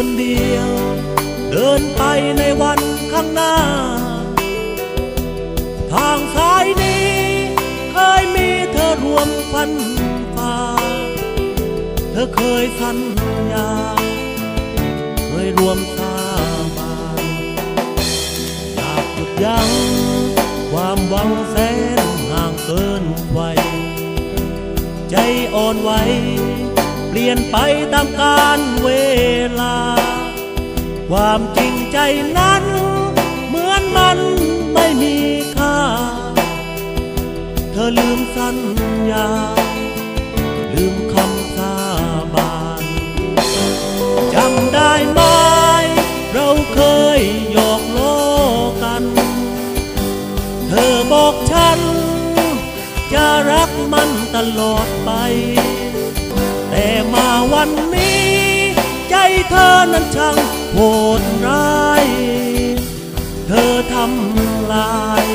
คนเดียว เดินไปในวันข้างหน้า ทางสายนี้เคยมีเธอรวมฟันฝ่าเธอเคยสัญญา เคยรวมสาบานอยากหยุดยั้งความหวังแสนห่างเกินไวใจอ่อนไหว ลี่ยนไปตามกาลเวลา ความจริงใจนั้น เหมือนมันไม่มีค่า เธอลืมสัญญา ลืมคำสาบานจำได้ไหมเราเคยหยอกล้อกัน เธอบอกฉัน จะรักมันตลอดไป วันนี้ ใจเธอนั้นช่างโหดร้าย เธอทำลาย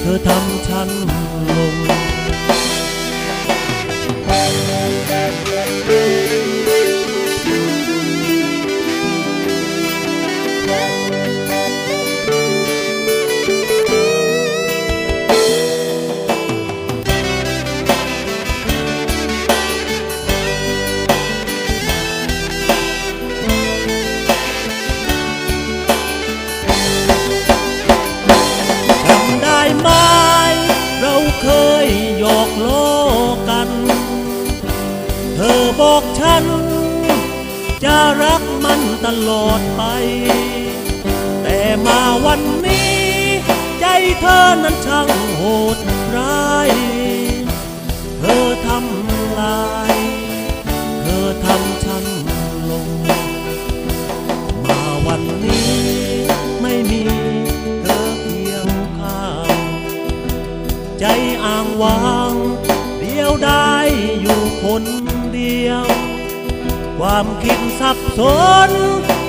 เธอทำฉันันจะรักมันตลอดไป แต่มาวันนี้ ใจเธอนั้นช่างโหดร้าย เธอทำลาย เธอทำฉันลง มาวันนี้ไม่มีเธอเคียงข้างใจอ่างวางเดียวได้อยู่คนเดียว ความคิดสับสน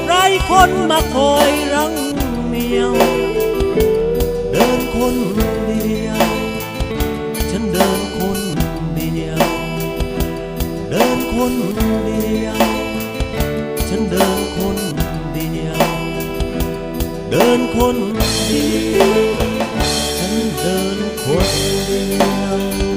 ไรคนมาคอยรังเหนียว เดินคนเดียว ฉันเดินคนเดียว เดินคนเดียว ฉันเดินคนเดียว เดินคนเดียว ฉันเดินคนเดียว